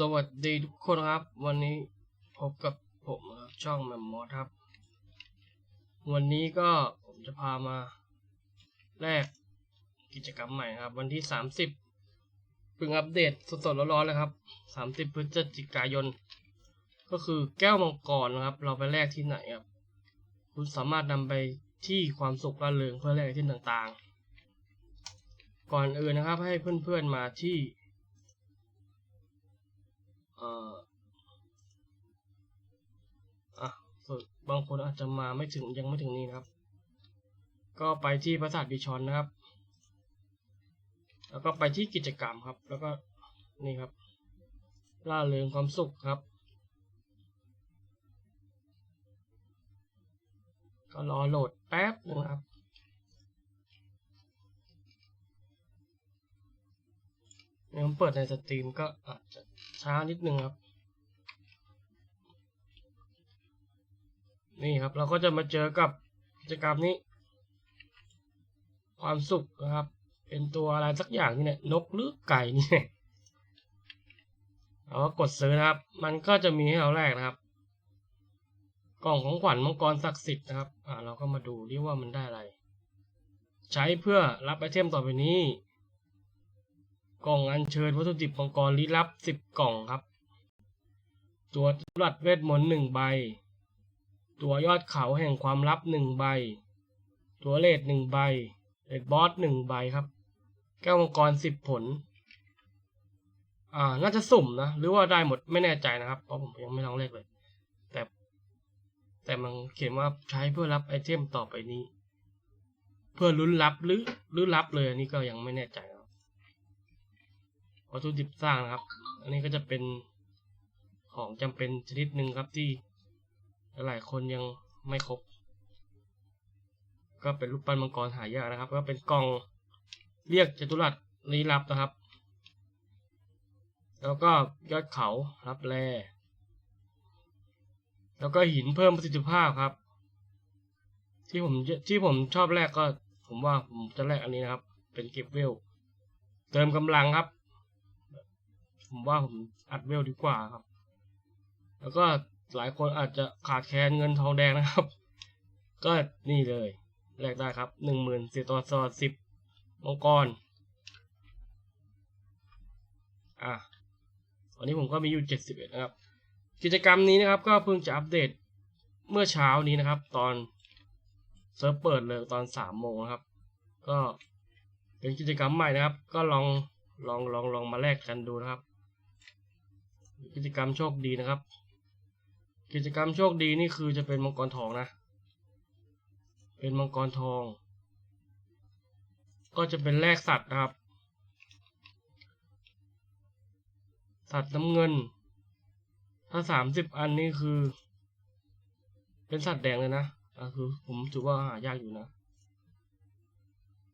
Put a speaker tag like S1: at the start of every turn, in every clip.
S1: สวัสดีทุกคนครับ วันนี้พบกับผมครับช่องแมมมอสครับ วันนี้ก็ผมจะพามาแลกกิจกรรมใหม่ครับ วันที่สามสิบเพิ่งอัปเดตสดๆร้อนๆเลยครับสามสิบพฤศจิกายน ก็คือแก้วมังกรนะครับ เราไปแลกที่ไหนครับ คุณสามารถนำไปที่ความสุขระเริงเพื่อแลกที่ต่างๆ ก่อนอื่นนะครับให้เพื่อนๆมาที่ เอ่ออะส่วนบางคนอาจจะมาไม่ถึงยังไม่ถึงนี่นะครับ ก็ไปที่ปราสาทบิชอนนะครับ แล้วก็ไปที่กิจกรรมครับ แล้วก็นี่ครับล่าเริงความสุขครับ ก็รอโหลดแป๊บนึงครับเนี่ยผมเปิดในสตรีมก็อาจจะ ช้านิดนึงครับ นี่ครับเราก็จะมาเจอกับกิจกรรมนี้ ความสุขนะครับ เป็นตัวอะไรสักอย่างนี่เนี่ยนกหรือไก่นี่เนี่ยเราก็กดซื้อนะครับ มันก็จะมีให้เราแลกนะครับ กล่องของขวัญมังกรศักดิ์สิทธิ์นะครับ อ่า เราก็มาดูดิว่ามันได้อะไร ใช้เพื่อรับไอเทมต่อไปนี้ กล่องอัญเชิญวัตถุดิบมังกรลี้ลับสิบกล่องครับ ตัวตรัสเวทมนต์หนึ่งใบ ตัวยอดเขาแห่งความลับหนึ่งใบ ตัวเลดหนึ่งใบเลดบอสหนึ่งใบครับ แก้วมังกรสิบผล อ่า น่าจะสุ่มนะ หรือว่าได้หมดไม่แน่ใจนะครับ เพราะผมยังไม่ลองเลขเลย แต่ แต่มันเขียนว่าใช้เพื่อรับไอเทมต่อไปนี้ เพื่อลุ้นรับหรือหรือรับเลยอันนี้ก็ยังไม่แน่ใจ วัตถุดิบสร้างนะครับ อันนี้ก็จะเป็นของจำเป็นชนิดหนึ่งครับที่หลายคนยังไม่ครบ ก็เป็นรูปปั้นมังกรหายากนะครับ ก็เป็นกล่องเรียกจตุรัสลี้ลับนะครับ แล้วก็ยอดเขารับแลแล้วก็หินเพิ่มประสิทธิภาพครับ ที่ผมที่ผมชอบแรกก็ ผมว่าผมจะแรกอันนี้นะครับ เป็นเก็บเวล เติมกำลังครับ ผมว่าผมอัดเวลดีกว่าครับ แล้วก็หลายคนอาจจะขาดแคลนเงินทองแดงนะครับ ก็นี่เลยแลกได้ครับหนึ่งหมื่นสี่ตัวสอสิบมังกร อะวันนี้ผมก็มีอยู่เจ็ดสิบเอ็ดนะครับ กิจกรรมนี้นะครับ ก็เพิ่งจะอัปเดตเมื่อเช้านี้นะครับ ตอนเซิร์ฟเปิดเลยตอนสามโมงนะครับ ก็เป็นกิจกรรมใหม่นะครับ ก็ลองลองลองลองมาแลกกันดูนะครับ กิจกรรมโชคดีนะครับ กิจกรรมโชคดีนี่คือจะเป็นมังกรทองนะ เป็นมังกรทอง ก็จะเป็นแลกสัตว์นะครับ สัตว์น้ำเงิน ถ้าสามสิบอันนี่คือ เป็นสัตว์แดงเลยนะอะคือผมถือว่าหายากอยู่นะ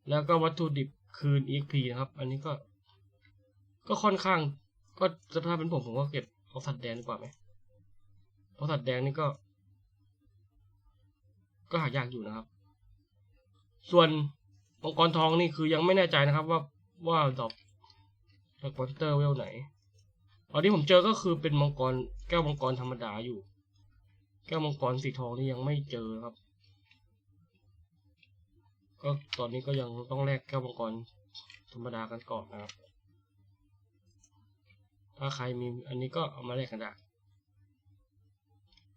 S1: แล้วก็วัตถุดิบคืน EXP นะครับ อันนี้ก็ ก็ค่อนข้าง ก็จะถ้าเป็นผมผมก็เก็บเอาสัตว์แดงดีกว่าไหมเพราะสัตว์แดงนี่ก็ ก็หายากอยู่นะครับ ส่วนมังกรทองนี่คือยังไม่แน่ใจนะครับ ว่าว่าดอกดอกมอนสเตอร์เวลไหนตอนที่ผมเจอก็คือเป็นมังกรแก้วมังกรธรรมดาอยู่ แก้วมังกรสีทองนี่ยังไม่เจอครับ ก็ตอนนี้ก็ยังต้องแลกแก้วมังกรธรรมดากันก่อนนะครับ ถ้าใครมีอันนี้ก็เอามาแลกกันได้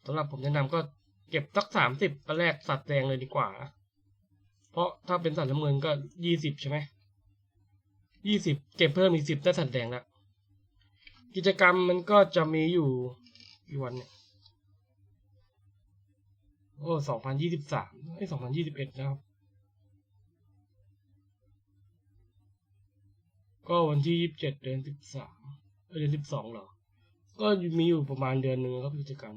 S1: สำหรับผมแนะนำก็เก็บสักสามสิบไปแลกสัตว์แดงเลยดีกว่า เพราะถ้าเป็นสัตว์น้ำเงินก็ยี่สิบใช่ไหมยี่สิบเก็บเพิ่มอีกสิบได้สัตว์แดงล้วกิจกรรมมันก็จะมีอยู่กี่วันเนี่ยโอ้สองพันยี่สิบสามไอ้สองพันยี่สิบเอ็ดนะครับ ก็วันที่ยี่สิบเจ็ดเดือนสิบสาม เดือนสิบสองเหรอ ก็มีอยู่ประมาณเดือนหนึ่งครับกิจกรรม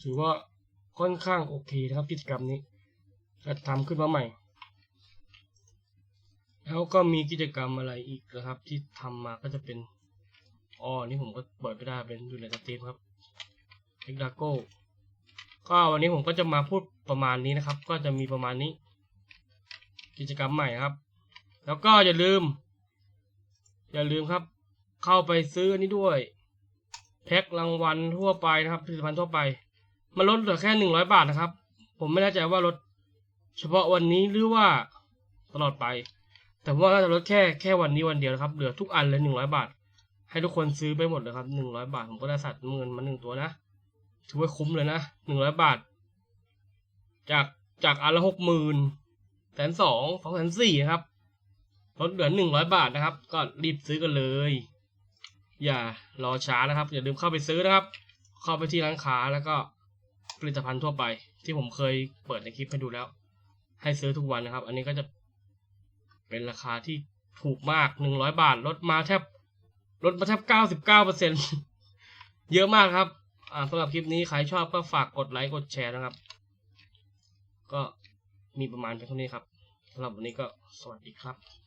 S1: ถือว่าค่อนข้างโอเคนะครับกิจกรรมนี้จะทำขึ้นมาใหม่ แล้วก็มีกิจกรรมอะไรอีกนะครับ ที่ทำมาก็จะเป็นอ๋อนี่ผมก็เปิดไปได้เป็นอยู่ในสตรีมครับเอ็กดาโก้ก็วันนี้ผมก็จะมาพูดประมาณนี้นะครับ ก็จะมีประมาณนี้ กิจกรรมใหม่ครับ แล้วก็อย่าลืม อย่าลืมครับ เข้าไปซื้ออนนี้ด้วย แพ็ครางวัลทั่วไปนะครับผลิตภัณฑ์ทั่วไป มันลดเหลือแค่หนึ่งร้อยบาทนะครับ ผมไม่แน่ใจว่าลดเฉพาะวันนี้หรือว่าตลอดไป แต่ว่าน่าจะลดแค่แค่วันนี้วันเดียวนะครับ เหลือทุกอันเลยหนึ่งร้อยบาท ให้ทุกคนซื้อไปหมดเลยครับหนึ่งร้อยบาทผมก็ได้สัตว์เงินมาหนึ่งตัวนะถือว่าคุ้มเลยนะหนึ่งร้อยบาท จากจากอันละหกหมื่นแสนสองสองแสนสี่ครับ ลดเหลือหนึ่งร้อยบาทนะครับ ก็รีบซื้อกันเลย อย่ารอช้านะครับ อย่าลืมเข้าไปซื้อนะครับ เข้าไปที่ร้านค้าแล้วก็ผลิตภัณฑ์ทั่วไป ที่ผมเคยเปิดในคลิปให้ดูแล้ว ให้ซื้อทุกวันนะครับ อันนี้ก็จะเป็นราคาที่ถูกมากหนึ่งร้อยบาทลดมาแทบลดมาแทบเก้าสิบเก้าเปอร์เซ็นเยอะมากครับ อ่าสำหรับคลิปนี้ใครชอบก็ฝากกดไลค์กดแชร์นะครับ ก็มีประมาณเพียงเท่านี้ครับสำหรับวันนี้ก็สวัสดีครับ